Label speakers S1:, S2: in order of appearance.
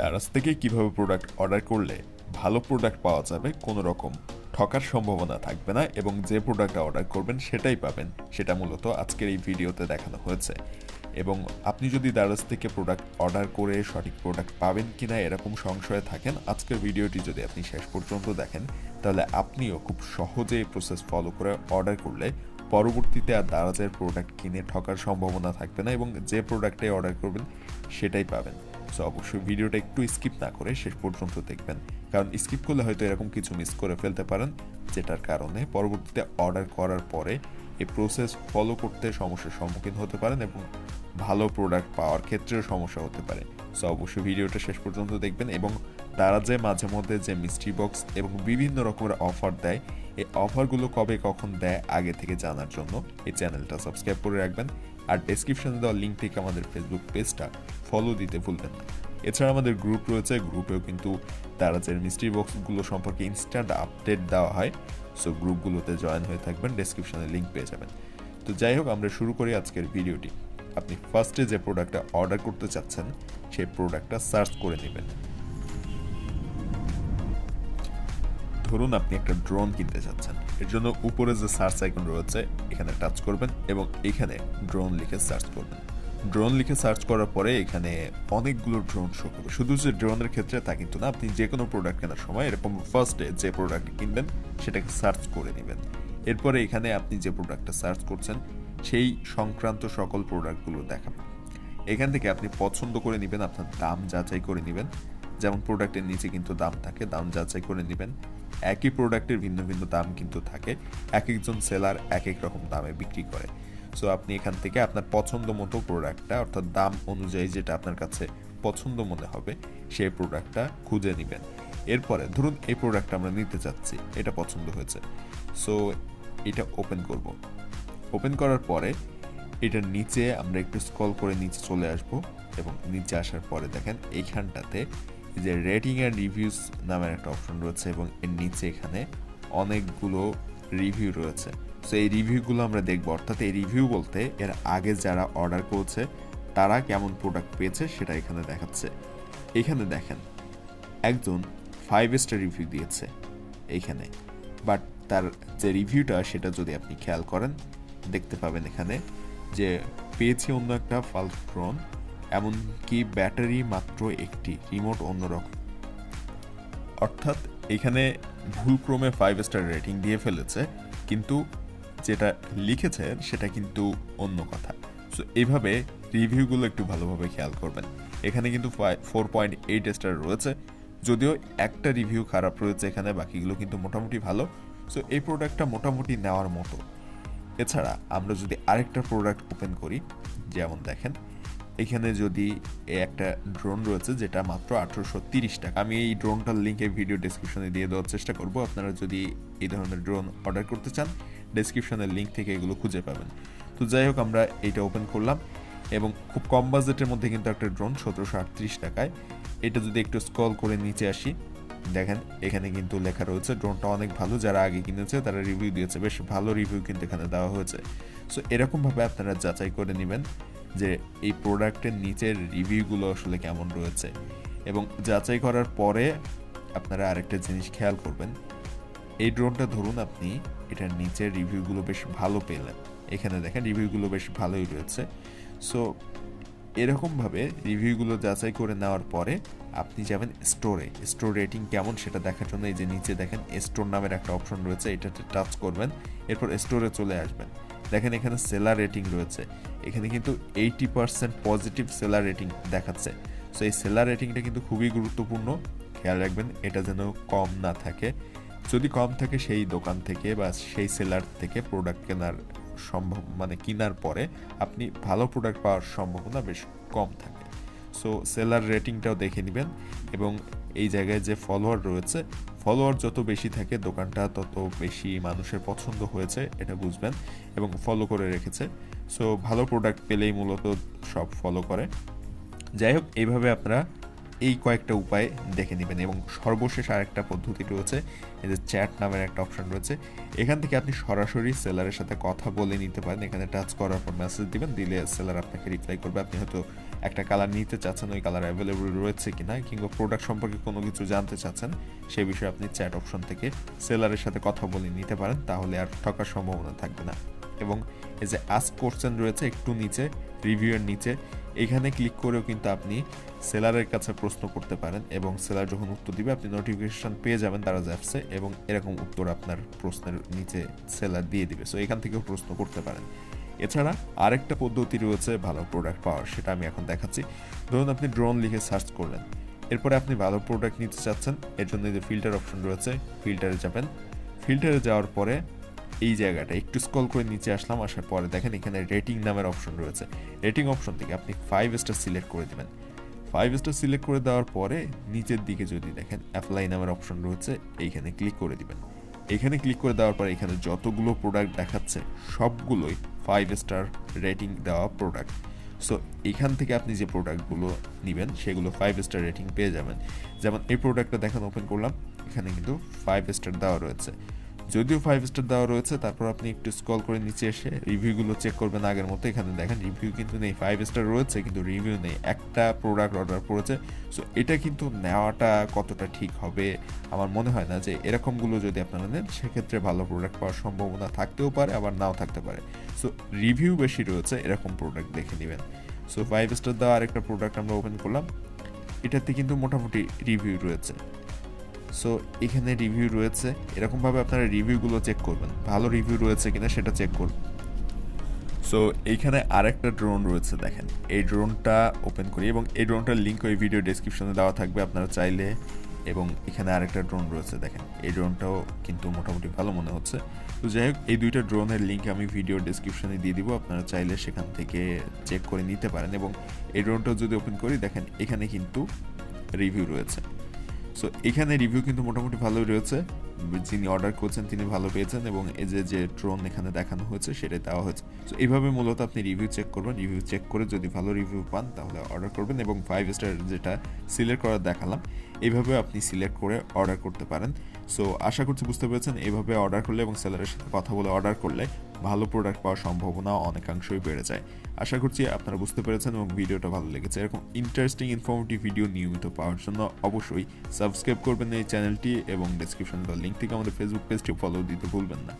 S1: অ্যারাস থেকে কীভাবে product order করলে ভালো প্রোডাক্ট পাওয়া যাবে কোনো রকম ঠকার সম্ভাবনা থাকবে না এবং যে প্রোডাক্টটা অর্ডার করবেন সেটাই পাবেন, সেটা মূলত আজকের এই ভিডিওতে দেখানো হয়েছে। এবং আপনি যদি দারাজ থেকে প্রোডাক্ট অর্ডার করে সঠিক প্রোডাক্ট পাবেন কিনা এরকম সংশয়ে থাকেন, আজকের ভিডিওটি যদি আপনি শেষ পর্যন্ত দেখেন, তাহলে আপনিও খুব সহজে এই প্রসেস ফলো করে অর্ডার করলে পরবর্তীতে আর দারাজের প্রোডাক্ট কিনে ঠকার সম্ভাবনা থাকবে না এবং যে প্রোডাক্টটাই অর্ডার করবেন সেটাই পাবেন। সো অবশ্যই ভিডিওটা একটু স্কিপ না করে শেষ পর্যন্ত দেখবেন। কারণ স্কিপ করলে হয়তো এরকম কিছু মিস করে ফেলতে পারেন, যেটার কারণে পরবর্তীতে অর্ডার করার পরে এই প্রসেস ফলো করতে সমস্যার সম্মুখীন হতে পারেন এবং ভালো প্রোডাক্ট পাওয়ার ক্ষেত্রেও সমস্যা হতে পারে। সো অবশ্যই ভিডিওটা শেষ পর্যন্ত দেখবেন এবং তারা যে মাঝে মধ্যে যে মিস্ট্রি বক্স এবং বিভিন্ন রকমের অফার দেয়, এই অফারগুলো কবে কখন দেয় আগে থেকে জানার জন্য এই চ্যানেলটা সাবস্ক্রাইব করে রাখবেন। আর ডেসক্রিপশনে দেওয়া লিঙ্ক থেকে আমাদের ফেসবুক পেজটা ফলো দিতে ভুলবেন না। এছাড়া আমাদের গ্রুপ রয়েছে গ্রুপেও কিন্তু তারা যে মিস্ট্রি বক্সগুলো সম্পর্কে ইনস্ট্যান্ট আপডেট দেওয়া হয়। সো গ্রুপগুলোতে জয়েন হয়ে থাকবেন ডেসক্রিপশনে লিঙ্ক পেয়ে যাবেন। তো যাই হোক, আমরা শুরু করি আজকের ভিডিওটি আপনি ফার্স্টে যে প্রোডাক্টটা অর্ডার করতে চাচ্ছেন, সেই প্রোডাক্টটা সার্চ করে নেবেন। ধরুন আপনি একটা ড্রোন কিনতে চাচ্ছেন। এর জন্য উপরে যে সার্চ আইকন রয়েছে, এখানে টাচ করবেন এবং এখানে ড্রোন লিখে সার্চ করবেন। ড্রোন লিখে সার্চ করার পরে এখানে অনেকগুলো ড্রোন শো করবে। শুধু যে ড্রোনের ক্ষেত্রে তা কিন্তু না, আপনি যে কোনো প্রোডাক্ট কেনার সময় এরকম ফার্স্টে যে প্রোডাক্ট কিনবেন, সেটাকে সার্চ করে নেবেন। এরপরে এখানে আপনি যে প্রোডাক্টটা সার্চ করছেন, সেই সংক্রান্ত সকল প্রোডাক্টগুলো দেখাবে এখান থেকে আপনি পছন্দ করে নেবেন, আপনার দাম যাচাই করে নেবেন। যেমন প্রোডাক্টের নিচে কিন্তু দাম থাকে, দাম যাচাই করে নেবেন। একই প্রোডাক্টের ভিন্ন ভিন্ন দাম কিন্তু থাকে এক একজন সেলার এক এক রকম দামে বিক্রি করে। সো আপনি এখান থেকে আপনার পছন্দ মতো প্রোডাক্টটা অর্থাৎ দাম অনুযায়ী যেটা আপনার কাছে পছন্দ মনে হবে, সেই প্রোডাক্টটা খুঁজে নেবেন। এরপরে ধরুন এই প্রোডাক্টটা আমরা নিতে চাচ্ছি, এটা পছন্দ হয়েছে। সো এটা ওপেন করব। ওপেন করার পরে এটার নিচে আমরা একটু স্ক্রল করে নিচে চলে আসব এবং নিচে আসার পরে দেখেন এইখানটাতে এই যে রেটিং অ্যান্ড রিভিউস নামের একটা অপশন রয়েছে এবং এর নিচে এখানে অনেকগুলো রিভিউ রয়েছে। সো এই রিভিউগুলো আমরা দেখব। অর্থাৎ এই রিভিউ বলতে এর আগে যারা অর্ডার করেছে, তারা কেমন প্রোডাক্ট পেয়েছে সেটা এখানে দেখাচ্ছে। এখানে দেখেন, একজন ফাইভ স্টার রিভিউ দিয়েছে এইখানে বাট তার যে রিভিউটা সেটা যদি আপনি খেয়াল করেন, দেখতে পাবেন এখানে যে পেয়েছি অন্য একটা ফাল্স ড্রোন এমনকি ব্যাটারি মাত্র একটি, রিমোট অন্যরকম। অর্থাৎ এখানে ভুলক্রমে ফাইভ স্টার রেটিং দিয়ে ফেলেছে, কিন্তু যেটা লিখেছে সেটা কিন্তু অন্য কথা। সো এইভাবে রিভিউগুলো একটু ভালোভাবে খেয়াল করবেন। এখানে কিন্তু ফোর পয়েন্ট এইট স্টার রয়েছে, যদিও একটা রিভিউ খারাপ রয়েছে এখানে, বাকিগুলো কিন্তু মোটামুটি ভালো। সো এই প্রোডাক্টটা মোটামুটি নেওয়ার মতো। এছাড়া আমরা যদি আরেকটা প্রোডাক্ট ওপেন করি, যেমন দেখেন এখানে যদি একটা ড্রোন রয়েছে যেটা মাত্র আঠারোশো তিরিশ টাকা। আমি এই ড্রোনটার লিঙ্ক ভিডিও ডিসক্রিপশনে দিয়ে দেওয়ার চেষ্টা করব। আপনারা যদি এই ধরনের ড্রোন অর্ডার করতে চান ডিসক্রিপশনের লিঙ্ক থেকে এগুলো খুঁজে পাবেন। তো যাই হোক, আমরা এটা ওপেন করলাম এবং খুব কম বাজেটের মধ্যে কিন্তু একটা ড্রোন সতেরোশো আটত্রিশ টাকায়। এটা যদি একটু স্ক্রল করে নিচে আসি, দেখেন এখানে কিন্তু লেখা রয়েছে ড্রোনটা অনেক ভালো, যারা আগে কিনেছে তারা রিভিউ দিয়েছে। বেশ ভালো রিভিউ কিন্তু এখানে দেওয়া হয়েছে। সো এরকমভাবে আপনারা যাচাই করে নেবেন। যে এই প্রোডাক্টের নিচের রিভিউগুলো আসলে কেমন রয়েছে। এবং যাচাই করার পরে আপনারা আরেকটা জিনিস খেয়াল করবেন। এই ড্রোনটা ধরুন আপনি, এটার নিচের রিভিউগুলো বেশ ভালো পেলেন। এখানে দেখেন রিভিউগুলো বেশ ভালোই রয়েছে। সো, এরকমভাবে রিভিউগুলো যাচাই করে নেওয়ার পরে আপনি যাবেন স্টোরে। স্টোর রেটিং কেমন সেটা দেখার জন্য এই যে নিচে দেখেন স্টোর নামের একটা অপশন রয়েছে, এটাতে টাচ করবেন, এরপর স্টোরে চলে আসবেন। দেখেন এখানে সেলার রেটিং রয়েছে। এখানে কিন্তু eighty percent positive seller rating দেখাচ্ছে। সো এই সেলার রেটিংটা কিন্তু খুবই গুরুত্বপূর্ণ। খেয়াল রাখবেন, এটা যেন কম না থাকে। যদি কম থাকে সেই দোকান থেকে বা সেই সেলার থেকে প্রোডাক্ট কেনার সম্ভব মানে কেনার পরে আপনি ভালো প্রোডাক্ট পাওয়ার সম্ভাবনা বেশ কম থাকে। সো সেলার রেটিংটাও দেখে নেবেন এবং এই জায়গায় যে ফলোয়ার রয়েছে, ফলোয়ার যত বেশি থাকে, দোকানটা তত বেশি মানুষের পছন্দ হয়েছে, এটা বুঝবেন এবং ফলো করে রেখেছে। সো ভালো প্রোডাক্ট পেলেই মূলত সব ফলো করে। যাই হোক, এইভাবে আপনারা এই কয়েকটা উপায় দেখে নেবেন এবং সর্বশেষ আরেকটা পদ্ধতি রয়েছে, এই যে চ্যাট নামের একটা অপশন রয়েছে। এখান থেকে আপনি সরাসরি সেলারের সাথে কথা বলে নিতে পারেন। এখানে টাচ করার পর মেসেজ দিবেন, দিলে সেলার আপনাকে রিপ্লাই করবে। আপনি হয়তো একটা কালার নিতে চাচ্ছেন, ওই কালার অ্যাভেলেবল রয়েছে কিনা, কিংবা প্রোডাক্ট সম্পর্কে কোনো কিছু জানতে চাচ্ছেন, সে বিষয়ে আপনি চ্যাট অপশন থেকে সেলারের সাথে কথা বলে নিতে পারেন, তাহলে আর ঠকার সম্ভাবনা থাকবে না। এবং এই যে আস্ক কোশ্চেন রয়েছে একটু নিচে রিভিউয়ের নিচে, এখানে ক্লিক করেও কিন্তু আপনি সেলারের কাছে প্রশ্ন করতে পারেন এবং সেলার যখন উত্তর দিবে, আপনি নোটিফিকেশন পেয়ে যাবেন তারা অ্যাপসে এবং এরকম উত্তর আপনার প্রশ্নের নিচে সেলার দিয়ে দিবে। সো এখান থেকেও প্রশ্ন করতে পারেন। এছাড়া আরেকটা পদ্ধতি রয়েছে ভালো প্রোডাক্ট পাওয়ার, সেটা আমি এখন দেখাচ্ছি। ধরুন আপনি ড্রোন লিখে সার্চ করলেন। এরপরে আপনি ভালো প্রোডাক্ট নিতে চাচ্ছেন, এর জন্য যে ফিল্টার অপশন রয়েছে ফিল্টারে যাবেন। ফিল্টারে যাওয়ার পরে এই জায়গাটা, একটু স্ক্রল করে নিচে আসলাম, আসার পরে দেখেন এখানে রেটিং নামের অপশন রয়েছে। রেটিং অপশন থেকে আপনি ফাইভ স্টার সিলেক্ট করে দেবেন। ফাইভ স্টার সিলেক্ট করে দেওয়ার পরে নিচের দিকে যদি দেখেন অ্যাপ্লাই নামের অপশন রয়েছে, এইখানে ক্লিক করে দিবেন। এখানে ক্লিক করে দেওয়ার পরে এখানে যতগুলো প্রোডাক্ট দেখাচ্ছে, সবগুলোই ফাইভ স্টার রেটিং দেওয়া প্রোডাক্ট সো এখান থেকে আপনি যে প্রোডাক্টগুলো নেবেন, সেগুলো ফাইভ স্টার রেটিং পেয়ে যাবেন। যেমন এই প্রোডাক্টটা দেখেন ওপেন করলাম। এখানে কিন্তু ফাইভ স্টার দেওয়া রয়েছে। যদিও ফাইভ স্টার দেওয়া রয়েছে, তারপর আপনি একটু স্ক্রল করে নিচে এসে রিভিউগুলো চেক করবেন আগের মতো, এখানে দেখেন রিভিউ কিন্তু নেই ফাইভ স্টার রয়েছে, কিন্তু রিভিউ নেই, একটা প্রোডাক্ট অর্ডার করেছে সো এটা কিন্তু নেওয়াটা কতটা ঠিক হবে, আমার মনে হয় না যে এরকমগুলো যদি আপনারা নেন, সেক্ষেত্রে ভালো প্রোডাক্ট পাওয়ার সম্ভাবনা থাকতেও পারে, আবার নাও থাকতে পারে সো রিভিউ বেশি রয়েছে, এরকম প্রোডাক্ট দেখে নেবেন সো ফাইভ স্টার দেওয়া আরেকটা প্রোডাক্ট আমরা ওপেন করলাম, এটাতে কিন্তু মোটামুটি রিভিউ রয়েছে। সো এখানে রিভিউ রয়েছে। এরকমভাবে আপনারা রিভিউগুলো চেক করবেন। ভালো রিভিউ রয়েছে কিনা সেটা চেক করবেন। সো এইখানে আরেকটা ড্রোন রয়েছে, দেখেন। এই ড্রোনটা ওপেন করি এবং এই ড্রোনটার লিঙ্ক ওই ভিডিও ডেসক্রিপশনে দেওয়া থাকবে আপনারা চাইলে। এবং এখানে আরেকটা ড্রোন রয়েছে, দেখেন। এই ড্রোনটাও কিন্তু মোটামুটি ভালো মনে হচ্ছে। তো যাই হোক, এই দুইটা ড্রোনের লিঙ্ক আমি ভিডিও ডেসক্রিপশনে দিয়ে দিব। আপনারা চাইলে সেখান থেকে চেক করে নিতে পারেন। এবং এই ড্রোনটাও যদি ওপেন করি, দেখেন, এখানে কিন্তু রিভিউ রয়েছে। সো এখানে রিভিউ কিন্তু মোটামুটি ভালোই রয়েছে। যিনি অর্ডার করছেন, তিনি ভালো পেয়েছেন এবং এই যে যে ড্রোন এখানে দেখানো হয়েছে, সেটাই দেওয়া হয়েছে। সো এইভাবে মূলত আপনি রিভিউ চেক করবেন। রিভিউ চেক করে যদি ভালো রিভিউ পান, তাহলে অর্ডার করবেন এবং ফাইভ স্টার যেটা সিলেক্ট করা দেখালাম, এইভাবে আপনি সিলেক্ট করে অর্ডার করতে পারেন। সো আশা করছি বুঝতে পেরেছেন। এইভাবে অর্ডার করলে এবং সেলারের সাথে কথা বলে অর্ডার করলে ভালো প্রোডাক্ট পাওয়ার সম্ভাবনা অনেকাংশই বেড়ে যায়। আশা করছি আপনারা বুঝতে পেরেছেন এবং ভিডিওটা ভালো লেগেছে। এরকম ইন্টারেস্টিং ইনফর্মেটিভ ভিডিও নিয়মিত পাওয়ার জন্য অবশ্যই সাবস্ক্রাইব করবেন এই চ্যানেলটি এবং ডিসক্রিপশন লিঙ্ক থেকে আমাদের ফেসবুক পেজটি ফলো দিতে ভুলবেন না।